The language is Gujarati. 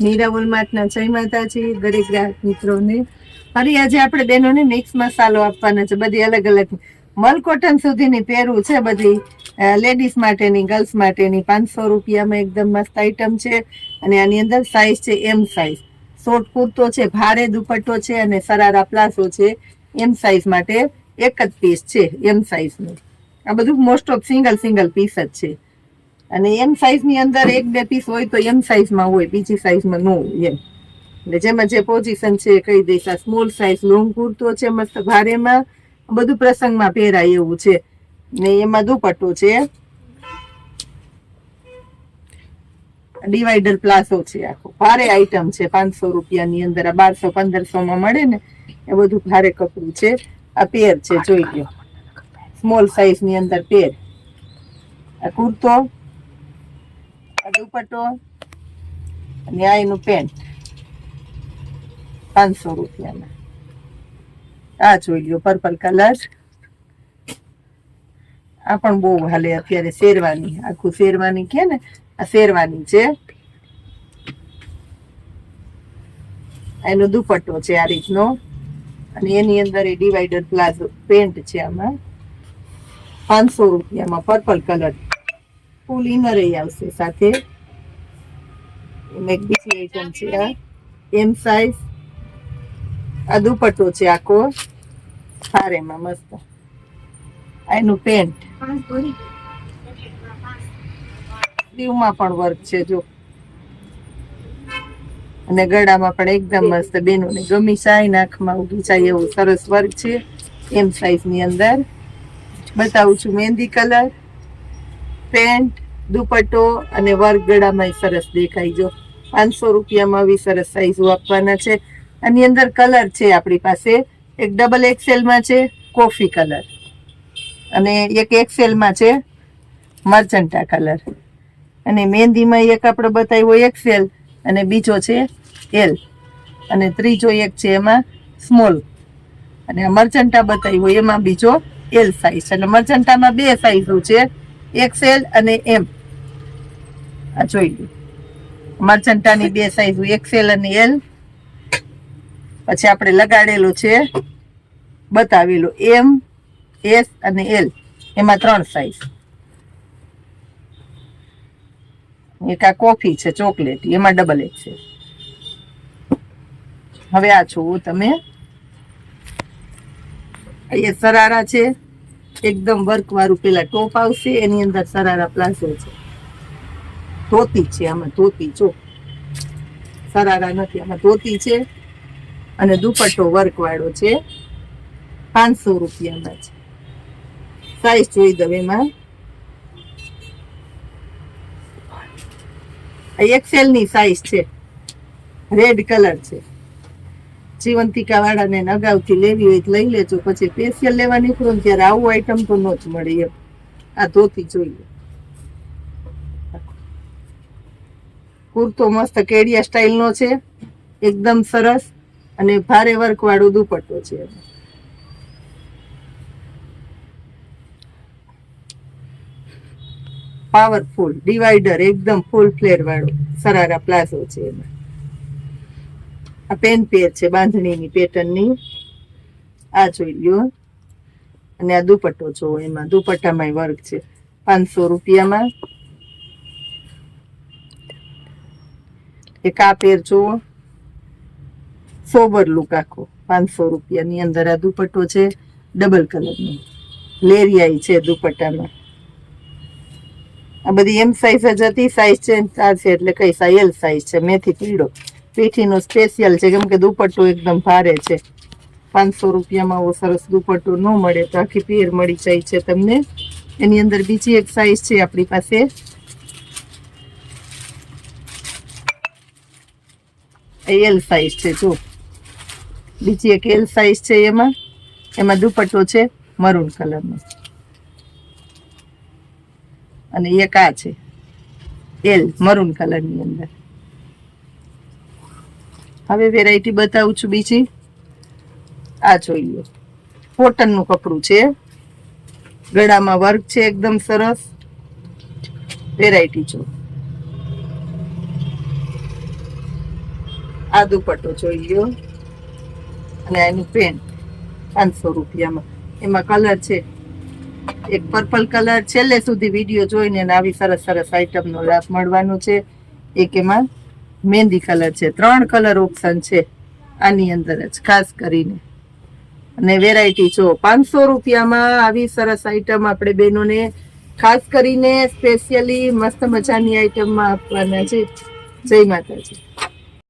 મીરા વોલમાર્ટના જય માતાજી, દરેક ગ્રાહક મિત્રોને. ફરી આજે આપણે બેનોને મિક્સ મસાલો આપવાના છે, બધી અલગ અલગ. મલ કોટન સુધીની પહેરવું છે બધી. લેડીઝ માટેની, ગર્લ્સ માટેની પાંચસો રૂપિયામાં એકદમ મસ્ત આઈટમ છે. અને આની અંદર સાઇઝ છે એમ સાઇઝ શોર્ટ કુર્તો છે, ભારે દુપટ્ટો છે અને સરારા પ્લાઝો છે. એમ સાઇઝ માટે એક જ પીસ છે એમ સાઇઝનું આ બધું most of single single piece જ છે. અને એમ સાઈઝની અંદર એક, બે પીસ હોય તો એમ સાઈઝમાં હોય, બીજી સાઈઝમાં ન હોય એમ. એટલે જેમાં જે પોઝિશન છે એ કહી દઈશ, આ સ્મોલ સાઈઝ લોંગ કુર્તો છે, મસ્ત ભારેમાં, બધું પ્રસંગમાં પહેરાય એવું છે. ને એમાં દુપટ્ટો છે. ડિવાઈડર પ્લાસો છે આખો. ભારે આઈટમ છે, પાંચસો રૂપિયાની અંદર, આ બારસો, પંદરસો માં મળે ને, એ બધું ભારે કપડું છે. આ પેર છે, જોઈ લો સ્મોલ સાઈઝની અંદર પેર આ કુર્તો દુપટ્ટો અને આ એનું પેન્ટ. પાંચસો રૂપિયાના આ જોઈ લ્યો પર્પલ કલર આ પણ બહુ હાલે અત્યારે શેરવાની. આખું શેરવાની કે ને? આ શેરવાની છે. એનો દુપટ્ટો છે આ રીતનો. અને એની અંદર એ ડિવાઈડર પ્લાઝો પેન્ટ છે આમાં. પાંચસો રૂપિયામાં પર્પલ કલર ફૂલ ઇનર આવશે સાથે. એક બીજી આઈટમ છે આ. એમ સાઈઝ આ દુપટ્ટો છે આખો. સારેમાં મસ્ત. એનું પેન્ટ દીવમાં પણ વર્ક છે, જો. અને ગળામાં પણ એકદમ મસ્ત બેનોને ગમી જાય નાખમાં ઉગી જાય એવું સરસ વર્ક છે. એમ સાઈઝની અંદર. બતાવું છું મહેંદી કલર પેન્ટ, દુપટ્ટો અને વર્ક ગળામાં સરસ દેખાય જો. પાંચસો રૂપિયામાં આવી સરસ સાઈઝો આપવાના છે. આની અંદર કલર છે આપણી પાસે. એક ડબલ એક્સેલમાં છે કોફી કલર અને એક એક્સેલમાં છે મર્ચન્ટા કલર અને મહેંદીમાં એક આપણે બતાવ્યો એક્સેલ અને બીજો છે એલ અને ત્રીજો એક છે એમાં સ્મોલ અને મર્ચન્ટા બતાવ્યો, એમાં બીજો એલ સાઈઝ એટલે મર્ચન્ટામાં બે સાઈઝો છે. એક્સેલ અને એમ. આ જોઈ લો મર્ચન્ટાની બે સાઈઝ એક્સેલ અને એલ. પછી આપણે લગાડેલું છે, બતાવેલો એમ, એસ અને એલ. એમાં ત્રણ સાઈઝ એક આ કોફી છે, ચોકલેટ. એમાં ડબલ એક છે. હવે આ છો તમે. એ સરારા છે. એકદમ વર્ક વાળું પેલા ટોપ આવશે, એની અંદર સરારા પ્લાઝો છે. ધોતી છે, આમાં ધોતી, જો. સરારા નથી, આમાં ધોતી છે. અને દુપટ્ટો વર્ક વાળો છે. પાંચસો રૂપિયામાં છે. સાઈઝ જોઈ દઉં એમાં. એક્સેલની સાઈઝ છે. રેડ કલર છે. જીવંતિકા વાળાને અગાઉથી લેવી હોય લઈ લેજો. પછી સ્પેશિયલ લેવા નીકળો ને આવું આઈટમ તો ન જ મળે એમ. આ ધોતી જોઈએ. કુર્તો મસ્ત કેડિયા સ્ટાઇલ નો છે. એકદમ સરસ અને ભારે વર્ક વાળો દુપટ્ટો છે. પાવરફુલ ડિવાઈડર એકદમ ફૂલ ફ્લેર વાળો. સરારા પ્લાઝો છે એમાં. આ પેન પેર છે, બાંધણીની પેટર્નની આ જોઈ લ્યો. અને આ દુપટ્ટો જો એમાં. દુપટ્ટામાં વર્ક છે. પાંચસો રૂપિયામાં. એક આ પેર જુઓ. સોબર લુક આખો. પાંચસો રૂપિયાની અંદર આ દુપટ્ટો છે. ડબલ કલરનો. લેરિયાઈ છે દુપટ્ટામાં. આ બધી એમ સાઈઝ જ હતી. સાઈઝ ચેન્જ થશે એટલે કઈ સાઈ એલ સાઈઝ છે. મેથી પીળો. પીઠીનો સ્પેશિયલ છે, કેમ કે દુપટ્ટો એકદમ ભારે છે. પાંચસો રૂપિયામાં આવો સરસ દુપટ્ટો ન મળે તો આખી પેર મળી જાય છે તમને. એની અંદર બીજી એક સાઈઝ છે આપણી પાસે. એલ સાઈઝ છે જો બીજી એક એલ સાઈઝ છે એમાં. એમાં દુપટ્ટો છે મરૂન કલરનો અને એક આ છે. એલ મરૂન કલરની અંદર. હવે વેરાયટી બતાવું છું બીજી. આ જોઈ લો. કોટનનું કપડું છે. ગળામાં વર્ક છે એકદમ સરસ. વેરાયટી જો. આ દુપટ્ટો જોઈ લ્યો અને એનું પેન્ટ પાંચસો રૂપિયામાં. એમાં કલર છે. એક પર્પલ કલર છેલ્લે સુધી વીડિયો જોઈને આવી સરસ સરસ આઈટમનો લાભ મળવાનો છે. એક એમાં મહેંદી કલર છે, ત્રણ કલર ઓપ્શન છે, આની અંદર જ, ખાસ કરીને. અને વેરાયટી જો, પાંચસો રૂપિયામાં આવી સરસ આઈટમ આપણે બહેનોને ખાસ કરીને સ્પેશિયલી મસ્ત મજાની આઈટમમાં આપવાના છે. જય માતાજી.